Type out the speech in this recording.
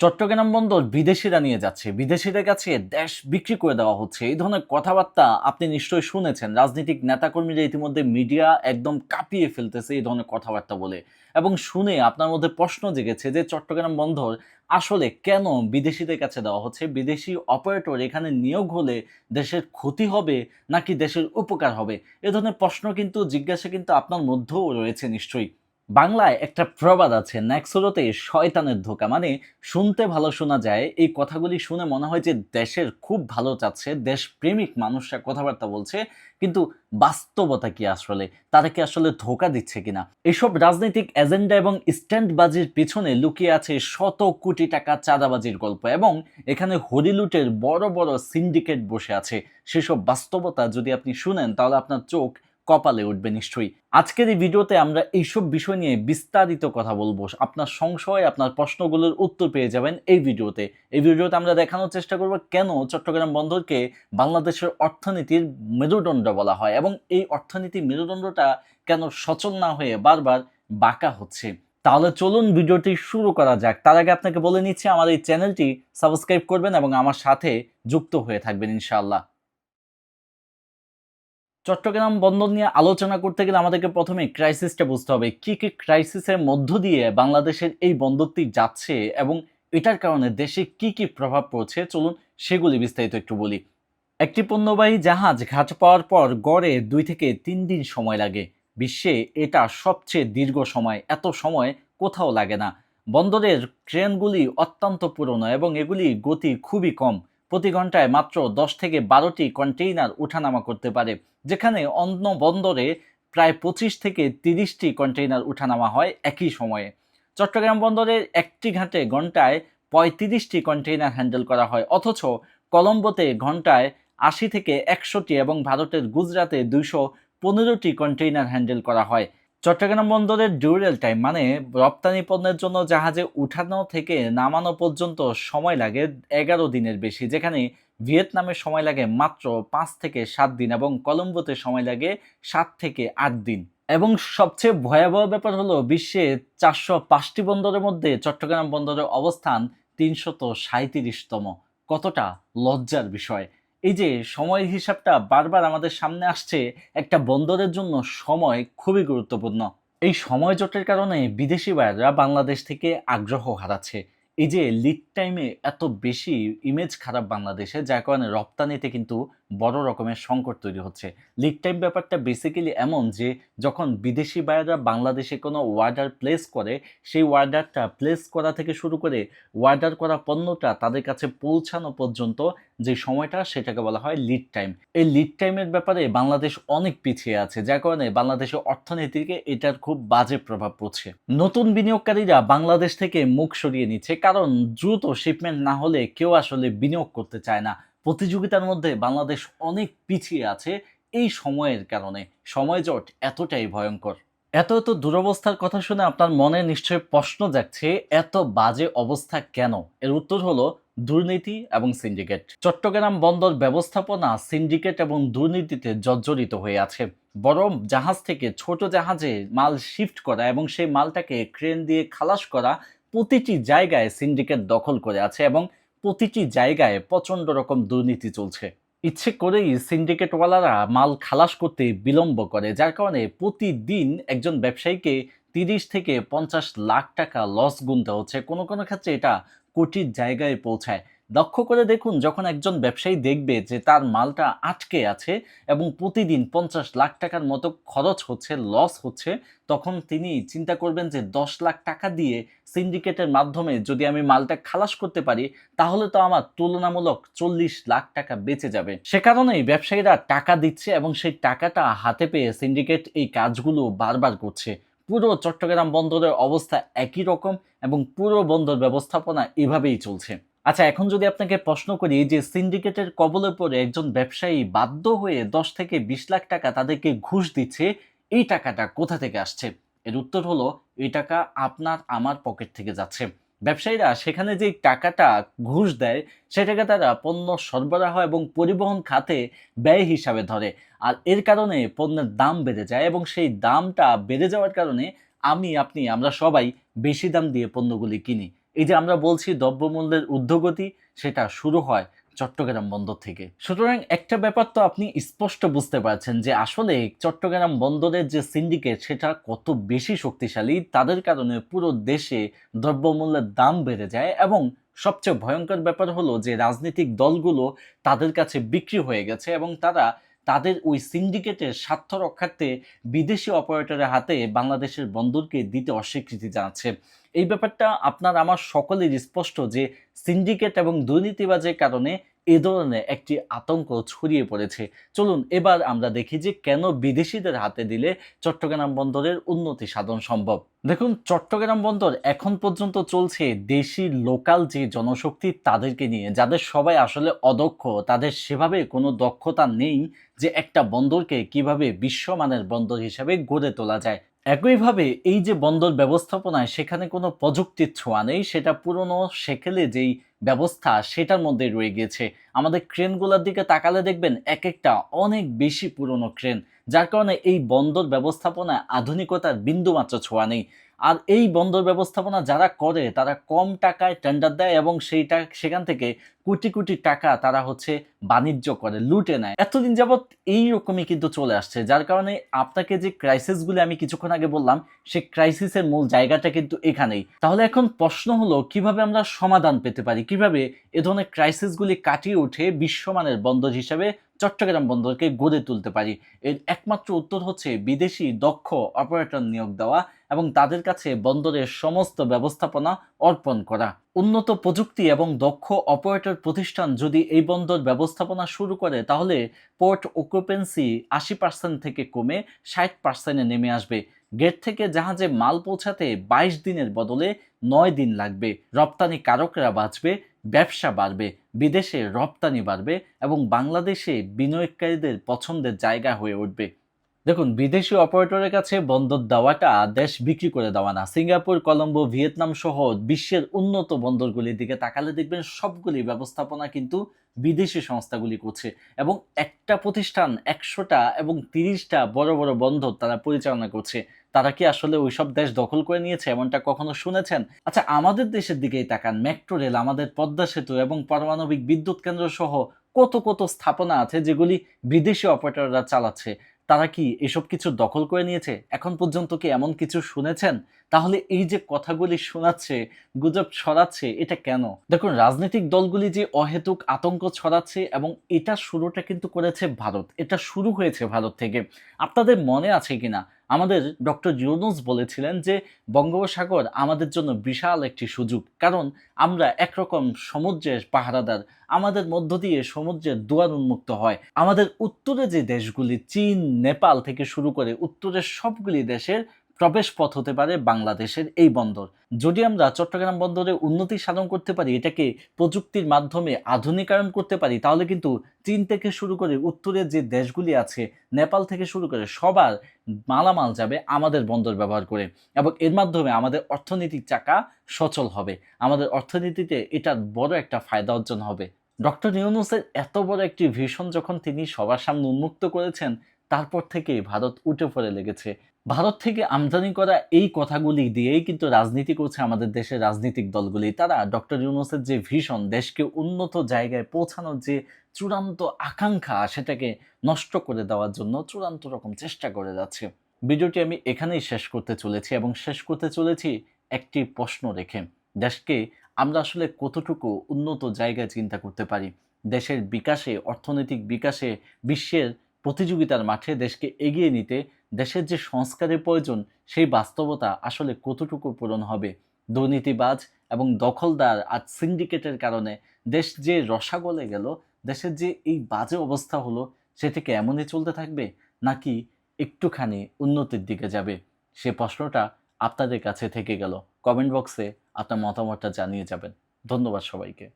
চট্টগ্রাম বন্দর বিদেশিরা নিয়ে যাচ্ছে। বিদেশিদের কাছে দেশ বিক্রি করে দেওয়া হচ্ছে। এই ধরনের কথাবার্তা আপনি নিশ্চয়ই শুনেছেন। রাজনৈতিক নেতাকর্মীরা ইতিমধ্যে মিডিয়া একদম কাঁপিয়ে ফেলতেছে এই ধরনের কথাবার্তা বলে। এবং শুনে আপনার মধ্যে প্রশ্ন জেগেছে যে, চট্টগ্রাম বন্দর আসলে কেন বিদেশিদের কাছে দেওয়া হচ্ছে? বিদেশি অপারেটর এখানে নিয়োগ হলে দেশের ক্ষতি হবে নাকি দেশের উপকার হবে? এ ধরনের প্রশ্ন কিন্তু, জিজ্ঞাসা কিন্তু আপনার মধ্যেও রয়েছে নিশ্চয়ই। বাংলায় একটা প্রবাদ আছে, ন্যাক্সুরোতে শয়তানের ধোকা। মানে শুনতে ভালো শোনা যায়, এই কথাগুলি শুনে মনে হয় যে দেশের খুব ভালো চাচ্ছে, দেশপ্রেমিক মানুষরা কথাবার্তা বলছে, কিন্তু বাস্তবতা কি আসলে? তারা কি আসলে ধোকা দিচ্ছে কিনা? এসব রাজনৈতিক এজেন্ডা এবং স্ট্যান্ডবাজির পিছনে লুকিয়ে আছে শত কোটি টাকা চাঁদাবাজির গল্প এবং এখানে হরিলুটের বড় বড় সিন্ডিকেট বসে আছে। সেসব বাস্তবতা যদি আপনি শুনেন, তাহলে আপনার চোখ কপালে উঠবে নিশ্চয়ই। আজকের এই ভিডিওতে আমরা এইসব বিষয় নিয়ে বিস্তারিত কথা বলব। আপনার সংশয়, আপনার প্রশ্নগুলোর উত্তর পেয়ে যাবেন এই ভিডিওতে। এই ভিডিওতে আমরা দেখানোর চেষ্টা করব কেন চট্টগ্রাম বন্দরকে বাংলাদেশের অর্থনীতির মেরুদণ্ড বলা হয় এবং এই অর্থনীতির মেরুদণ্ডটা কেন সচল না হয়ে বারবার বাঁকা হচ্ছে। তাহলে চলুন ভিডিওটি শুরু করা যাক। তার আগে আপনাকে বলে নিচ্ছি, আমার এই চ্যানেলটি সাবস্ক্রাইব করবেন এবং আমার সাথে যুক্ত হয়ে থাকবেন ইনশাআল্লাহ। চট্টগ্রাম বন্দর নিয়ে আলোচনা করতে গেলে আমাদেরকে প্রথমে ক্রাইসিসটা বুঝতে হবে। কি কি ক্রাইসিসের মধ্য দিয়ে বাংলাদেশের এই বন্দরটি যাচ্ছে এবং এটার কারণে দেশে কি কি প্রভাব পড়ছে? চলুন সেগুলি বিস্তারিত একটু বলি। একটি পণ্যবাহী জাহাজ ঘাট পাওয়ার পর গড়ে দুই থেকে তিন দিন সময় লাগে। বিশ্বে এটা সবচেয়ে দীর্ঘ সময়। এত সময় কোথাও লাগে না। বন্দরের ট্রেনগুলি অত্যন্ত পুরনো এবং এগুলি গতি খুবই কম। প্রতি ঘন্টায় মাত্র দশ থেকে বারোটি কন্টেইনার উঠানামা করতে পারে, যেখানে অন্য বন্দরে প্রায় পঁচিশ থেকে তিরিশটি কন্টেইনার উঠানামা হয় একই সময়ে। চট্টগ্রাম বন্দরের একটি ঘাটে ঘন্টায় পঁয়ত্রিশটি কন্টেইনার হ্যান্ডেল করা হয়, অথচ কলম্বোতে ঘন্টায় আশি থেকে একশোটি এবং ভারতের গুজরাতে দুইশো পনেরোটি কন্টেইনার হ্যান্ডেল করা হয়। চট্টগ্রাম বন্দরের ডিউরেল টাইম মানে রপ্তানি পণ্যের জন্য জাহাজে উঠানো থেকে নামানো পর্যন্ত সময় লাগে এগারো দিনের বেশি, যেখানে ভিয়েতনামে সময় লাগে মাত্র পাঁচ থেকে সাত দিন এবং কলম্বোতে সময় লাগে সাত থেকে আট দিন। এবং সবচেয়ে ভয়াবহ ব্যাপার হলো বিশ্বে চারশো পাঁচটি বন্দরের মধ্যে চট্টগ্রাম বন্দরের অবস্থান তিনশত সাঁত্রিশতম কতটা লজ্জার বিষয়। এই যে সময়ের হিসাবটা বারবার আমাদের সামনে আসছে, একটা বন্দরের জন্য সময় খুবই গুরুত্বপূর্ণ। এই সময় জটের কারণে বিদেশি বায়াররা বাংলাদেশ থেকে আগ্রহ হারাচ্ছে। এই যে লিড টাইমে এত বেশি ইমেজ খারাপ বাংলাদেশে, যার কারণে রপ্তানিতে কিন্তু বড় রকমের সংকট তৈরি হচ্ছে। লিড টাইম ব্যাপারটা বেসিক্যালি এমন যে, যখন বিদেশি বায়াররা বাংলাদেশে কোনো ওয়ার্ডার প্লেস করে, সেই ওয়ার্ডারটা প্লেস করা থেকে শুরু করে ওয়ার্ডার করা পণ্যটা তাদের কাছে পৌঁছানো পর্যন্ত যে সময়টা সেটাকে বলা হয় লিড টাইম এই লিড টাইমের ব্যাপারে বাংলাদেশ অনেক পিছিয়ে আছে, যার কারণে বাংলাদেশের অর্থনীতিকে এটার খুব বাজে প্রভাব পড়ছে। নতুন বিনিয়োগকারীরা বাংলাদেশ থেকে মুখ সরিয়ে নিচ্ছে, কারণ দ্রুত শিপমেন্ট না হলে কেউ আসলে বিনিয়োগ করতে চায় না। প্রতিযোগিতার মধ্যে বাংলাদেশ অনেক পিছিয়ে আছে এই সময়ের কারণে। সময় জট এতটাই ভয়ঙ্কর। এত এত দুরবস্থার কথা শুনে আপনার মনে নিশ্চয়ই প্রশ্ন যাচ্ছে এত বাজে অবস্থা কেন? এর উত্তর হলো দুর্নীতি এবং সিন্ডিকেট। চট্টগ্রাম বন্দর ব্যবস্থাপনা, সিন্ডিকেট এবং দুর্নীতিতে জর্জরিত হয়ে আছে। বড় জাহাজ থেকে ছোট জাহাজে মাল শিফট করা এবং সেই মালটাকে ক্রেন দিয়ে খালাস করা প্রতিটি জায়গায় সিন্ডিকেট দখল করে আছে এবং প্রতিটি জায়গায় প্রচণ্ড রকম দুর্নীতি চলছে। ইচ্ছে করেই সিন্ডিকেটওয়ালারা মাল খালাস করতে বিলম্ব করে, যার কারণে প্রতিদিন একজন ব্যবসায়ীকে তিরিশ থেকে পঞ্চাশ লাখ টাকা লস গুনতে হচ্ছে। কোনো কোনো ক্ষেত্রে এটা কোটির জায়গায় পৌঁছায়। লক্ষ্য করে দেখুন, যখন একজন ব্যবসায়ী দেখবে যে তার মালটা আটকে আছে এবং প্রতিদিন পঞ্চাশ লাখ টাকার মতো খরচ হচ্ছে লস হচ্ছে, তখন তিনি চিন্তা করবেন যে দশ লাখ টাকা দিয়ে সিন্ডিকেটের মাধ্যমে যদি আমি মালটা খালাস করতে পারি, তাহলে তো আমার তুলনামূলক চল্লিশ লাখ টাকা বেঁচে যাবে। সে কারণেই ব্যবসায়ীরা টাকা দিচ্ছে এবং সেই টাকাটা হাতে পেয়ে সিন্ডিকেট এই কাজগুলো বারবার করছে। পুরো চট্টগ্রাম বন্দরের অবস্থা একই রকম এবং পুরো বন্দর ব্যবস্থাপনা এভাবেই চলছে। আচ্ছা এখন যদি আপনাকে প্রশ্ন করি যে সিন্ডিকেটের কবলে পড়ে একজন ব্যবসায়ী বাধ্য হয়ে দশ থেকে বিশ লাখ টাকা তাদেরকে ঘুষ দিচ্ছে, এই টাকাটা কোথা থেকে আসছে? এর উত্তর হলো, এই টাকা আপনার, আমার পকেট থেকে যাচ্ছে। ব্যবসায়ীরা সেখানে যে টাকাটা ঘুষ দেয় সেটাকে তারা পণ্য সরবরাহ এবং পরিবহন খাতে ব্যয় হিসাবে ধরে। আর এর কারণে পণ্যের দাম বেড়ে যায় এবং সেই দামটা বেড়ে যাওয়ার কারণে আমি, আপনি, আমরা সবাই বেশি দাম দিয়ে পণ্যগুলি কিনি। এই যে আমরা বলছি দ্রব্যমূল্যের ঊর্ধ্বগতি, সেটা শুরু হয় চট্টগ্রাম বন্দর থেকে। সুতরাং একটা ব্যাপার তো আপনি স্পষ্ট বুঝতে পারছেন যে আসলে চট্টগ্রাম বন্দরের যে সিন্ডিকেট সেটা কত বেশি শক্তিশালী, তাদের কারণে পুরো দেশে দ্রব্যমূল্যের দাম বেড়ে যায় এবং সবচেয়ে ভয়ঙ্কর ব্যাপার হলো যে রাজনৈতিক দলগুলো তাদের কাছে বিক্রি হয়ে গেছে এবং তারা তাদের ওই সিন্ডিকেটের স্বার্থ রক্ষার্থে বিদেশি অপারেটরের হাতে বাংলাদেশের বন্দরকে দিতে অস্বীকৃতি জানাচ্ছে। এই ব্যাপারটা আপনার আমার সকলের স্পষ্ট যে সিন্ডিকেট এবং দুর্নীতিবাজের কারণে এ ধরনের একটি আতঙ্ক ছড়িয়ে পড়েছে। চলুন, এবার আমরা দেখি যে কেন বিদেশিদের হাতে দিলে চট্টগ্রাম বন্দরের উন্নতি সাধন সম্ভব। দেখুন, চট্টগ্রাম বন্দর এখন পর্যন্ত চলছে দেশি লোকাল যে জনশক্তি তাদেরকে নিয়ে, যাদের সবাই আসলে অদক্ষ, তাদের সেভাবে কোনো দক্ষতা নেই যে একটা বন্দরকে কীভাবে বিশ্বমানের বন্দর হিসেবে গড়ে তোলা যায়। একইভাবে এই যে বন্দর ব্যবস্থাপনায় সেখানে কোনো প্রযুক্তির ছোঁয়া নেই, সেটা পুরনো সেকেলে যেই ব্যবস্থা সেটার মধ্যে রয়ে গিয়েছে আমাদের ক্রেনগুলোর দিকে তাকালে দেখবেন এক একটা অনেক বেশি পুরনো ক্রেন, যার কারণে এই বন্দর ব্যবস্থাপনায় আধুনিকতার বিন্দুমাত্র ছোঁয়া নেই। আর এই বন্দর ব্যবস্থাপনা যারা করে, তারা কম টাকায় টেন্ডার দেয় এবং সেইটা, সেখান থেকে কোটি কোটি টাকা তারা হচ্ছে বাণিজ্য করে, লুটে নেয়। এতদিন যাবৎ এই রকমই কিন্তু চলে আসছে, যার কারণে আপনাকে যে ক্রাইসিসগুলি আমি কিছুক্ষণ আগে বললাম, সেই ক্রাইসিসের মূল জায়গাটা কিন্তু এখানেই। তাহলে এখন প্রশ্ন হলো, কীভাবে আমরা সমাধান পেতে পারি? কীভাবে এ ধরনের ক্রাইসিসগুলি কাটিয়ে উঠে বিশ্বমানের বন্দর হিসাবে চট্টগ্রাম বন্দরকে গড়ে তুলতে পারি? এর একমাত্র উত্তর হচ্ছে বিদেশি দক্ষ অপারেটর নিয়োগ দেওয়া এবং তাদের কাছে বন্দরের সমস্ত ব্যবস্থাপনা অর্পণ করা। উন্নত প্রযুক্তি এবং দক্ষ অপারেটর প্রতিষ্ঠান যদি এই বন্দর ব্যবস্থাপনা শুরু করে, তাহলে পোর্ট অকুপেন্সি আশি পার্সেন্ট থেকে কমে ষাট পার্সেন্টে নেমে আসবে। গেট থেকে জাহাজে মাল পৌঁছাতে বাইশ দিনের বদলে নয় দিন লাগবে। রপ্তানি কারকরা বাঁচবে, ব্যবসা বাড়বে, বিদেশে রপ্তানি বাড়বে এবং বাংলাদেশে বিনিয়োগকারীদের পছন্দের জায়গা হয়ে উঠবে। দেখুন, বিদেশি অপারেটরের কাছে বন্দর দেওয়াটা দেশ বিক্রি করে দেওয়া না। সিঙ্গাপুর, কলম্বো, ভিয়েতনাম সহ বিশ্বের উন্নত বন্দরগুলির দিকে তাকালে দেখবেন সবগুলি ব্যবস্থাপনা কিন্তু বিদেশি সংস্থাগুলি করছে এবং একটা প্রতিষ্ঠান একশোটা এবং তিরিশটা বড় বড় বন্দর তারা পরিচালনা করছে। তারা কি আসলে ওইসব দেশ দখল করে নিয়েছে এমনটা কখনো শুনেছেন? আচ্ছা আমাদের দেশের দিকেই তাকান। মেট্রো রেল, আমাদের পদ্মা সেতু এবং পারমাণবিক বিদ্যুৎ কেন্দ্র সহ কত কত স্থাপনা আছে যেগুলি বিদেশি অপারেটররা চালাচ্ছে। তারা কি এসব কিছু দখল করে নিয়েছে? এখন পর্যন্ত কি এমন কিছু শুনেছেন? তাহলে এই যে কথাগুলি শোনাচ্ছে, গুজব ছড়াচ্ছে, এটা কেন? দেখুন, রাজনৈতিক দলগুলি যে অহেতুক আতঙ্ক ছড়াচ্ছে এবং এটা শুরুটা কিন্তু করেছে ভারত। এটা শুরু হয়েছে ভারত থেকে। আপনাদের মনে আছে কিনা? আমাদের ডক্টর ইউনুস বলেছিলেন যে বঙ্গোপসাগর আমাদের জন্য বিশাল একটি সুযোগ। কারণ আমরা একরকম সমুদ্রের পাহারাদার, আমাদের মধ্য দিয়ে সমুদ্রের দুয়ার উন্মুক্ত হয়। আমাদের উত্তরে যে দেশগুলি, চীন, নেপাল থেকে শুরু করে উত্তরের সবগুলি দেশের প্রবেশ পথ হতে পারে বাংলাদেশের এই বন্দর। যদি আমরা চট্টগ্রাম বন্দরে উন্নতি সাধন করতে পারি, এটাকে প্রযুক্তির মাধ্যমে আধুনিকায়ন করতে পারি, তাহলে কিন্তু চীন থেকে শুরু করে উত্তরের যে দেশগুলি আছে, নেপাল থেকে শুরু করে সবার মালামাল যাবে আমাদের বন্দর ব্যবহার করে। এবং এর মাধ্যমে আমাদের অর্থনৈতিক চাকা সচল হবে। আমাদের অর্থনীতিতে এটার বড় একটা ফায়দা অর্জন হবে। ডক্টর ইউনুসের এত বড় একটি ভিশন যখন তিনি সবার সামনে উন্মুক্ত করেছেন তারপর থেকেই ভারত উঠে পড়ে লেগেছে। ভারত থেকে আমদানি করা এই কথাগুলি দিয়েই কিন্তু রাজনীতি করছে আমাদের দেশের রাজনৈতিক দলগুলি। তারা ডক্টর ইউনুসের যে ভিশন, দেশকে উন্নত জায়গায় পৌঁছানোর যে চূড়ান্ত আকাঙ্ক্ষা, সেটাকে নষ্ট করে দেওয়ার জন্য চূড়ান্ত রকম চেষ্টা করে যাচ্ছে। ভিডিওটি আমি এখানেই শেষ করতে চলেছি এবং শেষ করতে চলেছি একটি প্রশ্ন রেখে। দেশকে আমরা আসলে কতটুকু উন্নত জায়গায় চিন্তা করতে পারি? দেশের বিকাশে, অর্থনৈতিক বিকাশে, বিশ্বের প্রতিযোগিতার মাঠে দেশকে এগিয়ে নিতে দেশের যে সংস্কারের প্রয়োজন, সেই বাস্তবতা আসলে কতটুকু পূরণ হবে? দুর্নীতিবাজ এবং দখলদার আর সিন্ডিকেটের কারণে দেশ যে রসাগলে গেল, দেশের যে এই বাজে অবস্থা হলো, সে থেকে এমনই চলতে থাকবে নাকি একটুখানি উন্নতির দিকে যাবে? সে প্রশ্নটা আপনাদের কাছে থেকে গেল। কমেন্ট বক্সে আপনার মতামতটা জানিয়ে যাবেন। ধন্যবাদ সবাইকে।